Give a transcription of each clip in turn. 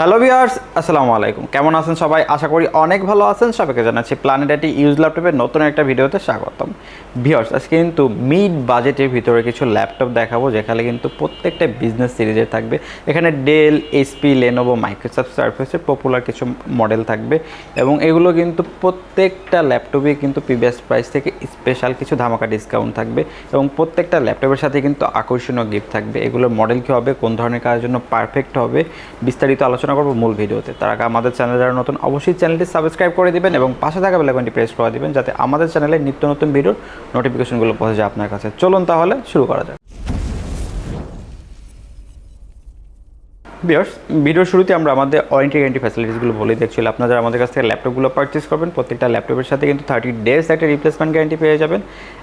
Hello viewers আসসালামু আলাইকুম। কেমন আছেন সবাই? আশা করি অনেক ভালো আছেন। সবাইকে জানাচ্ছি প্ল্যানেটাটি ইউজ ল্যাপটপের নতুন একটা ভিডিওতে স্বাগতম। ভিউয়ার্স আজকে কিন্তু মিড বাজেটের ভিতরে কিছু ল্যাপটপ দেখাবো, যেখানে কিন্তু প্রত্যেকটা বিজনেস সিরিজে থাকবে। এখানে ডেল এইচপি লেনোভো মাইক্রোসফট সার্ফেসের পপুলার কিছু মডেল থাকবে। এবং এগুলো কিন্তু প্রত্যেকটা ল্যাপটপে কিন্তু প্রিভিয়াস প্রাইস থেকে স্পেশাল কিছু ধামাকা ডিসকাউন্ট থাকবে। এবং প্রত্যেকটা ল্যাপটপের সাথে কিন্তু আকর্ষণীয় গিফট থাকবে। এগুলোর মডেল কী হবে? কোন ধরনের কাজের জন্য পারফেক্ট হবে? বিস্তারিত আলোচনা করব মূল ভিডিওতে। তার আগে আমাদের চ্যানেলে যারা নতুন, অবশ্যই চ্যানেলটি সাবস্ক্রাইব করে দেবেন এবং পাশে থাকা বেলাকনটি প্রেস করে দিবেন, যাতে আমাদের চ্যানেলে নিত্য নতুন ভিডিওর নোটিফিকেশনগুলো পৌঁছে যায় আপনার কাছে। চলুন তাহলে শুরু করা যাক। বিয়ার্স ভিডিওর শুরুতে আমরা আমাদের ওয়ারেন্টি গ্যারেন্টি ফ্যাসিলিটিসগুলো বলে দেখছিল আপনারা আমাদের কাছ থেকে ল্যাপটপগুলো পারচেস করবেন, প্রত্যেকটা ল্যাপটপের সাথে কিন্তু থার্টি ডেজ একটা রিপ্লেসমেন্ট গ্যারেন্টি পেয়ে যাবেন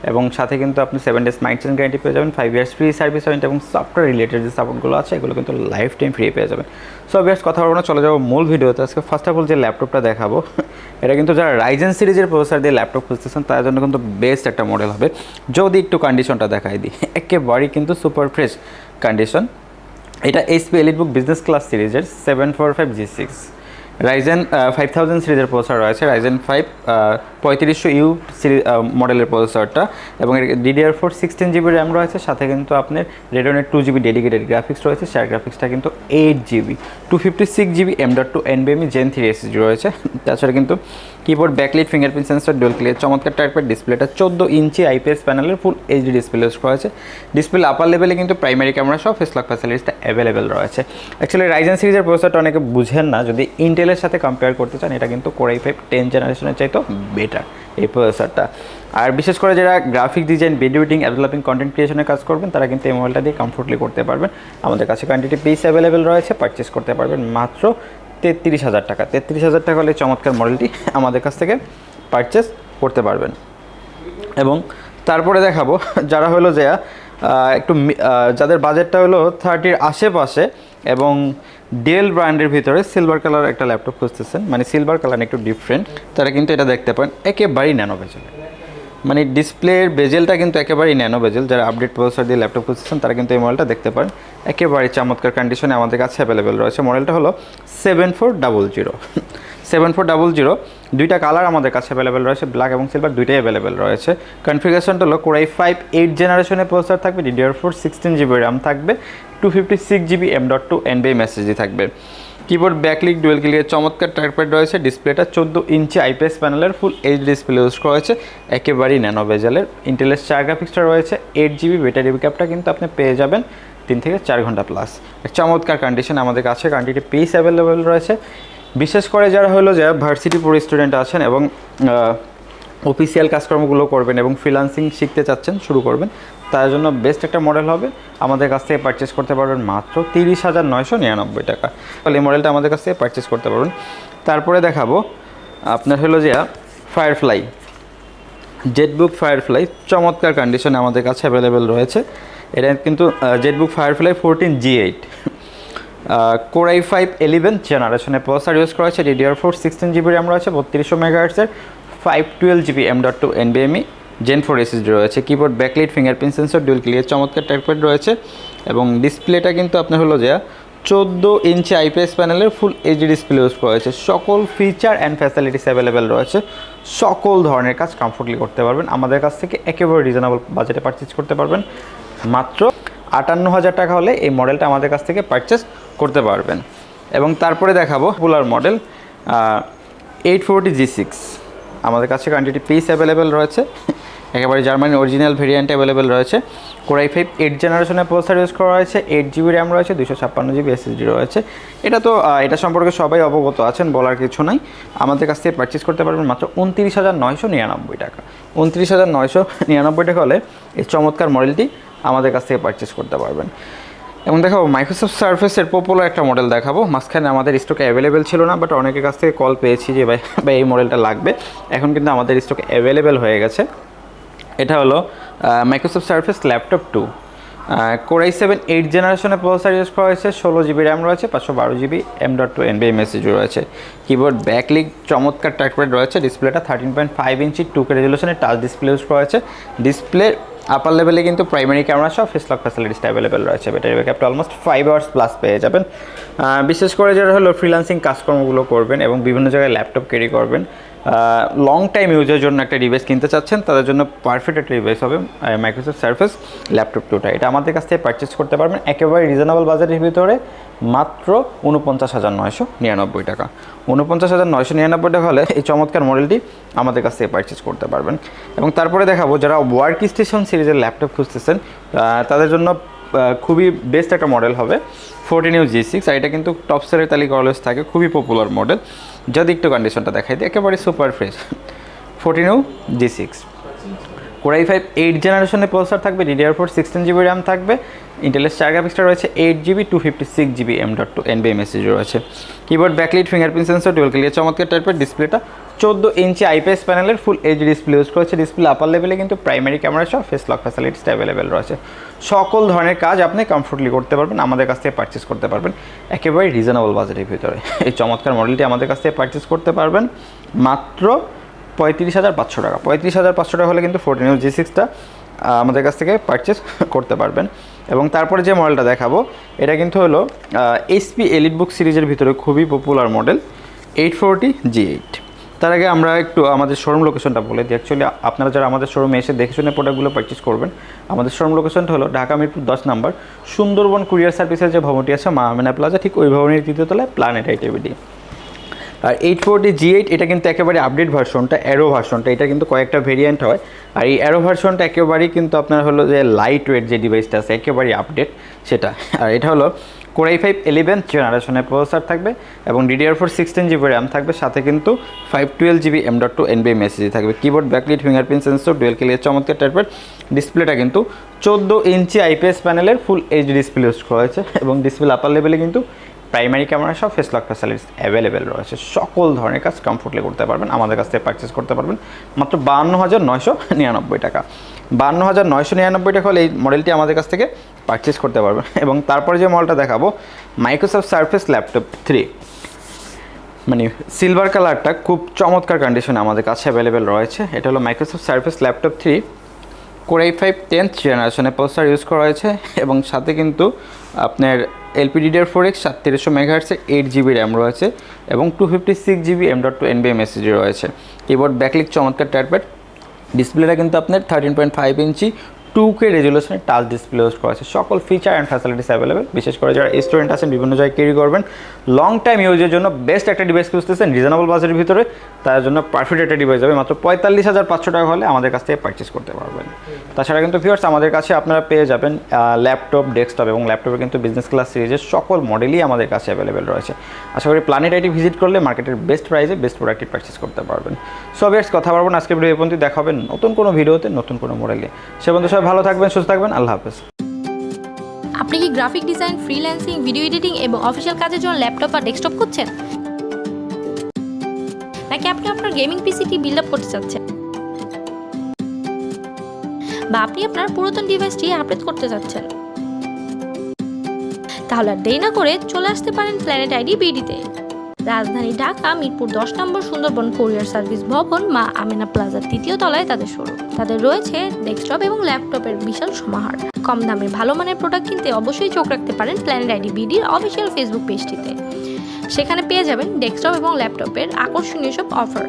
এবং সাথে কিন্তু আপনি সেভেন ডেজ মাইন্ডসেন গ্যারেন্টি পেয়ে যাবেন five years free service warranty এবং সফটওয়্যার রিলেটেড যে সাপোর্টগুলো আছে, এগুলো কিন্তু লাইফ টাইম ফ্রি পেয়ে যাবেন। সো বিয়ার্স কথা বলব না, চলে যাব মূল ভিডিওতে। আজকে ফার্স্ট অফ অল যে ল্যাপটপটা দেখাবো, এটা কিন্তু যারা রাইজেন সিরিজের প্রসেসর দিয়ে ল্যাপটপ খুঁজতেছেন তার জন্য কিন্তু বেস্ট একটা মডেল হবে। যদি একটু কন্ডিশনটা দেখাই দিই, একেবারেই কিন্তু সুপার ফ্রেশ কন্ডিশন এটা এইচপি এলিটবুক বিজনেস ক্লাস সিরিজের seven four five G six Ryzen five thousand সিরিজের প্রসেসর রয়েছে রাইজেন ফাইভ পঁয়ত্রিশশো ইউ সিরিজ মডেলের প্রসেসরটা এবং DDR four sixteen GB RAM রয়েছে, সাথে কিন্তু আপনার রেডনের টু জিবি ডেডিকেটেড গ্রাফিক্স রয়েছে শেয়ার গ্রাফিক্সটা কিন্তু eight GB two fifty six GB M dot two এনবিএমই gen three SSD রয়েছে। তাছাড়া কিন্তু keyboard backlit fingerprint sensor dual clear চমৎকার টাইপের ডিসপ্লেটা চোদ্দ ইঞ্চি আইপিএস প্যানেলের ফুল এইচডি ডিসপ্লে হয়েছে। ডিসপ্লে আপার লেভেলে কিন্তু প্রাইমারি ক্যামেরা সহ ফেস লক ফ্যাসিলিটিসটা অ্যাভেলেবেল রয়েছে। অ্যাকচুয়ালি রাইজেন সিরিজের প্রসেসরটা অনেকে বুঝেন না, যদি ইন্টেলের সাথে কম্পেয়ার করতে চান, এটা কিন্তু কোরাই ফাইভ টেন জেনারেশনের চাইতো বেটার এই প্রসেসরটা আর বিশেষ করে যারা graphic design video editing developing content ক্রিয়েশনের কাজ করবেন, তারা কিন্তু এই মোবাইলটা দিয়ে কমফোর্টলি করতে পারবেন। আমাদের কাছে কোয়ান্টিটি পিস অ্যাভেলেবেল রয়েছে পারচেস করতে পারবেন মাত্র তেত্রিশ হাজার টাকা। তেত্রিশ হাজার টাকা হলে চমৎকার মডেলটি আমাদের কাছ থেকে পারচেস করতে পারবেন। এবং তারপরে দেখাবো, যারা হলো যে একটু যাদের বাজেটটা হলো থার্টির আশেপাশে এবং ডেল ব্র্যান্ডের ভিতরে সিলভার কালার একটা ল্যাপটপ খুঁজতেছেন মানে সিলভার কালার একটু ডিফারেন্ট তারা কিন্তু এটা দেখতে পারেন একেবারেই ন্যানো বেজেল মানে ডিসপ্লের বেজেলটা কিন্তু একেবারেই ন্যানো বেজেল যারা আপডেট প্রসেসর দিয়ে ল্যাপটপ খুঁজতেছেন, তারা কিন্তু এই মডেলটা দেখতে পারেন একেবারেই চমৎকার কন্ডিশনে আমাদের কাছে অ্যাভেলেবেল রয়েছে। মডেলটা হলো seven four double zero seven four double zero দুইটা কালার আমাদের কাছে অ্যাভেলেবেল রয়েছে। ব্ল্যাক এবং সিলভার দুইটাই অ্যাভেলেবেল রয়েছে। কনফিগারেশনটা হলো কোরাই ফাইভ এইট জেনারেশনের প্রসেসর থাকবে DDR four sixteen GB RAM থাকবে two fifty six GB M dot two NBI মেসেজি থাকবে। কিবোর্ড ব্যাকলিক ডুয়েল ক্লিয়ার চমৎকার ট্র্যাকপ্যাড রয়েছে। ডিসপ্লেটা চোদ্দ ইঞ্চি আইপিএস প্যানেলের ফুল এইচ ডিসপ্লে ইউজ করা হয়েছে। একেবারেই ন্যানো বেজালের ইন্টেলের চার গ্রাফিক্সটা রয়েছে এইট জিবি ব্যাটারি ব্যাকআপটা কিন্তু আপনি পেয়ে যাবেন। তিন থেকে চার ঘণ্টা প্লাস চমৎকার কন্ডিশন আমাদের কাছে কোয়ান্টিটি পিস অ্যাভেলেবেল রয়েছে। বিশেষ করে যারা হলো যে ভার্সিটি পুরো স্টুডেন্ট আছেন এবং অফিসিয়াল কাজকর্মগুলো করবেন এবং ফ্রিলান্সিং শিখতে চাচ্ছেন, শুরু করবেন, তার জন্য বেস্ট একটা মডেল হবে। আমাদের কাছ থেকে পারচেস করতে পারবেন মাত্র তিরিশ হাজার নয়শো নিরানব্বই টাকা। তাহলে এই মডেলটা আমাদের কাছ থেকে পারচেস করতে পারবেন। তারপরে দেখাবো, আপনার হলো যে ফায়ারফ্লাই জেটবুক ফায়ারফ্লাই চমৎকার কন্ডিশনে আমাদের কাছে অ্যাভেলেবেল রয়েছে। এটা কিন্তু ZBook Firefly fourteen G eight core i five eleven জেনারেশনের প্রসেসর ইউজ করা হয়েছে DDR four sixteen GB RAM রয়েছে, বত্রিশশো মেগাহার্টসের five twelve GB M dot two N এনবিএমই gen four SSD রয়েছে keyboard backlight fingerprint sensor dual clear চমৎকার টাইপের রয়েছে, এবং ডিসপ্লেটা কিন্তু আপনার হলো যে চোদ্দ ইঞ্চি আইপিএস প্যানেলের ফুল এইচডি ডিসপ্লে ইউজ করা হয়েছে, সকল ফিচার অ্যান্ড ফ্যাসিলিটিস অ্যাভেলেবেল রয়েছে, সকল ধরনের কাজ কমফোর্টলি করতে পারবেন, আমাদের কাছ থেকে একেবারে রিজনেবল বাজেটে পারচেজ করতে পারবেন। মাত্র আটান্ন হাজার টাকা হলে এই মডেলটা আমাদের কাছ থেকে পারচেস করতে পারবেন। এবং তারপরে দেখাবো popular model eight forty G six আমাদের কাছে কোয়ান্টিটি পিস অ্যাভেলেবেল রয়েছে, একেবারে জার্মানির অরিজিনাল ভেরিয়েন্ট অ্যাভেলেবেল রয়েছে। কোরাই ফাইভ এইট জেনারেশনের প্রসেসর ইউজ করা হয়েছে এইট জিবি র্যাম রয়েছে দুশো ছাপ্পান্ন জিবি এসএসডি রয়েছে। এটা তো এটা সম্পর্কে সবাই অবগত আছেন, বলার কিছু নাই। আমাদের কাছ থেকে পারচেস করতে পারবেন মাত্র উনত্রিশ হাজার নয়শো নিরানব্বই টাকা। উনত্রিশ হাজার নয়শো নিরানব্বই টাকা হলে এই চমৎকার মডেলটি আমাদের কাছ থেকে পারচেস করতে পারবেন। এবং দেখাবো মাইক্রোসফট সার্ফেসের পপুলার একটা মডেল দেখাবো। মাঝখানে আমাদের স্টকে অ্যাভেলেবেল ছিল না বাট অনেকের কাছ থেকে কল পেয়েছি যে, ভাই ভাই, এই মডেলটা লাগবে। এখন কিন্তু আমাদের স্টকে অ্যাভেলেবেল হয়ে গেছে। এটা হলো Microsoft Surface laptop two core i seven eight জেনারেশনের প্রসেসর ইউজ করা হয়েছে, ষোলো জিবি র্যাম রয়েছে, পাঁচশো বারো GB M dot two NVMe message রয়েছে। কিবোর্ড ব্যাকলিক চমৎকার ট্র্যাকপ্যাড রয়েছে ডিসপ্লেটা থার্টিন পয়েন্ট ফাইভ ইঞ্চি টু কে রেজলিউশনের টাচ ডিসপ্লে ইউজ করা হয়েছে। ডিসপ্লে আপার লেভেলে কিন্তু প্রাইমারি ক্যামেরা সব ফেস লক ফ্যাসিলিটিসটা অ্যাভেলেবেল রয়েছে। ব্যাটারি ব্যাকআপটা অলমোস্ট ফাইভ আওয়ার্স প্লাস পেয়ে যাবেন। বিশেষ করে যারা হলো ফ্রিলান্সিং কাজকর্মগুলো করবেন এবং বিভিন্ন জায়গায় ল্যাপটপ ক্যারি করবেন লং টাইম ইউজের জন্য একটা ডিভাইস কিনতে চাচ্ছেন, তাদের জন্য পারফেক্ট একটা ডিভাইস হবে মাইক্রোসফট সার্ফেস ল্যাপটপ টুটা এটা আমাদের কাছ থেকে পারচেস করতে পারবেন, একেবারে রিজনেবল বাজারের ভিতরে, মাত্র উনপঞ্চাশ হাজার নয়শো নিরানব্বই টাকা। উনপঞ্চাশ হাজার নয়শো নিরানব্বই টাকা হলে এই চমৎকার মডেলটি আমাদের কাছ থেকে পারচেস করতে পারবেন। এবং তারপরে দেখাবো, যারা ওয়ার্ক স্টেশন সিরিজের ল্যাপটপ খুঁজতেছেন তাদের জন্য খুবই বেস্ট একটা মডেল হবে। ফোরটিন ইউ জি সিক্স এটা কিন্তু টপ সেলের তালিকা অলওয়েজ থাকে, খুবই পপুলার মডেল যদি একটু কন্ডিশনটা দেখাই দিই, একেবারে super fresh fourteen U G six core i five eight জেনারেশনের প্রসেসর থাকবে DDR four sixteen GB RAM থাকবে ইন্টেলের চার গ্রাফিক্সটা রয়েছে eight GB two fifty six GB M dot two N NVMe message রয়েছে। Keyboard backlit fingerprint sensor dual clear চমৎকার টাইপের ডিসপ্লেটা চোদ্দ ইঞ্চি আইপিএস প্যানেলের ফুল এইচ ডিসপ্লে ইউজ করেছে। ডিসপ্লে আপার লেভেলে কিন্তু প্রাইমারি ক্যামেরা সহ ফেস লক ফ্যাসিলিটিসটা অ্যাভেলেবেল রয়েছে। সকল ধরনের কাজ আপনি কমফোর্টলি করতে পারবেন, আমাদের কাছ থেকে পারচেস করতে পারবেন। একেবারে রিজনেবল বাজেটের ভিতরে। এই চমৎকার মডেলটি আমাদের কাছ থেকে পারচেস করতে পারবেন। মাত্র পঁয়ত্রিশ হাজার পাঁচশো টাকা। পঁয়ত্রিশ হাজার পাঁচশো টাকা হলে কিন্তু ফোরটিন জি সিক্সটা আমাদের কাছ থেকে পারচেস করতে পারবেন। এবং তারপরে যে মডেলটা দেখাবো, এটা কিন্তু হলো এসপি এলিট বুক সিরিজের ভিতরে খুবই popular model eight forty G eight তার আগে আমরা একটু আমাদের শোরুম লোকেশনটা বলে দিই। অ্যাকচুয়ালি আপনারা যারা আমাদের শোরুমে এসে দেখে শুনে প্রোডাক্টগুলো পারচেস করবেন, আমাদের শোরুম লোকেশনটা হলো ঢাকা মিরপুর দশ নম্বর, সুন্দরবন কুরিয়ার সার্ভিসের যে ভবনটি আছে, মা আমেনা প্লাজা ঠিক ওই ভবনের তৃতীয় তলায় প্ল্যানেট আইটিভিডি আর এইট ফোরটি জি এইট এটা কিন্তু একেবারে আপডেট ভার্সনটা অ্যারো ভার্সনটা এটা কিন্তু কয়েকটা ভেরিয়েন্ট হয়। আর এই অ্যারো ভার্সনটা একেবারেই কিন্তু আপনার হলো যে লাইট ওয়েট যে ডিভাইসটা আছে, একেবারেই আপডেট সেটা। আর এটা হলো কোরাই ফাইভ ইলেভেন জেনারেশনের প্রসেসর থাকবে এবং DDR four sixteen GB RAM থাকবে, সাথে কিন্তু five twelve GB M dot two NVMe message থাকবে। Keyboard backlit fingerprint sensor dual clear চমৎকার টাইপের ডিসপ্লেটা কিন্তু চোদ্দ ইঞ্চি আইপিএস প্যানেলের ফুল এইচ ডিসপ্লে ইউজ করা হয়েছে এবং ডিসপ্লে আপার লেভেলে কিন্তু প্রাইমারি ক্যামেরা সব ফেস লক ফ্যাসিলিটিস অ্যাভেলেবেল রয়েছে। সকল ধরনের কাজ কমফোর্টলি করতে পারবেন, আমাদের কাছ থেকে পারচেস করতে পারবেন। মাত্র বান্ন হাজার নয়শো নিরানব্বই টাকা। বান্ন হাজার নয়শো নিরানব্বই টাকা হলে এই মডেলটি আমাদের কাছ থেকে পারচেস করতে পারবেন। এবং তারপরে যে মডেলটা দেখাবো মাইক্রোসফট সার্ফেস ল্যাপটপ থ্রি মানে সিলভার কালারটা খুব চমৎকার কন্ডিশনে আমাদের কাছে অ্যাভেলেবেল রয়েছে। এটা হলো Microsoft Surface laptop three core i five tenth জেনারেশনের প্রসেসর ইউজ করা হয়েছে এবং সাথে কিন্তু আপনার এলপিডিডিআর ফোর এক্স সাতত্রিশশো মেগাহার্সের এইট জিবি র্যাম রয়েছে এবং two fifty six GB M dot two NVMe রয়েছে। কিবোর্ড ব্যাকলিক চমৎকার ট্যারপ্যাড ডিসপ্লেটা কিন্তু আপনার থার্টিন পয়েন্ট ফাইভ ইঞ্চি টু কে রেজুলেশনের টাচ ডিসপ্লে ইউজ করা আছে। সকল ফিচার অ্যান্ড ফ্যাসিলিটিস অ্যাভেলেবেল বিশেষ করে যারা স্টুডেন্ট আছেন, বিভিন্ন জায়গায় ক্যারি করবেন। লং টাইম ইউজের জন্য বেস্ট একটা ডিভাইস খুঁজতেছেন রিজনেবল বাজেটের ভিতরে। তার জন্য পারফেক্ট একটা ডিভাইস হবে মাত্র পঁয়তাল্লিশ হাজার পাঁচশো টাকা হলে আমাদের কাছ থেকে পারচেস করতে পারবেন। তাছাড়া কিন্তু ভিউয়ার্স আমাদের কাছে আপনারা পেয়ে যাবেন ল্যাপটপ ডেস্কটপ এবং ল্যাপটপে কিন্তু বিজনেস ক্লাস সিরিজের সকল মডেলই আমাদের কাছে অ্যাভেলেবেল রয়েছে। আশা করি প্ল্যানেট আইটি ভিজিট করলে মার্কেটের বেস্ট প্রাইসে বেস্ট প্রোডাক্টটি পারচেস করতে পারবেন। সো কথা বলবেন আজকে ভিডিও পর্যন্ত দেখাবেন নতুন কোনো ভিডিওতে নতুন কোনো মডেলে সে বন্ধু সবাই ভালো থাকবেন, সুস্থ থাকবেন, আল্লাহ হাফেজ। আপনি কি graphic design, freelancing, video editing এবং অফিসিয়াল কাজের জন্য ল্যাপটপ বা ডেস্কটপ খুঁজছেন? নাকি আপনি আপনার গেমিং পিসিটি বিল্ড আপ করতে চাচ্ছেন? বা আপনি আপনার পুরাতন ডিভাইসটি আপডেট করতে চাচ্ছেন? তাহলে দেরি না করে চলে আসতে পারেন প্ল্যানেট আইডি বিডিতে রাজধানী ঢাকা, মিরপুর দশ নম্বর সুন্দরবন কোরিয়ার সার্ভিস ভবন, মা আমেনা প্লাজার তৃতীয় তলায় তাদের শোরুম। তাদের রয়েছে ডেস্কটপ এবং ল্যাপটপের বিশাল সমাহার। কম দামে ভালো মানের প্রোডাক্ট কিনতে অবশ্যই চোখ রাখতে পারেন প্ল্যানেট আইডি বিডির অফিসিয়াল ফেসবুক পেজটিতে সেখানে পেয়ে যাবেন ডেস্কটপ এবং ল্যাপটপের আকর্ষণীয় সব অফার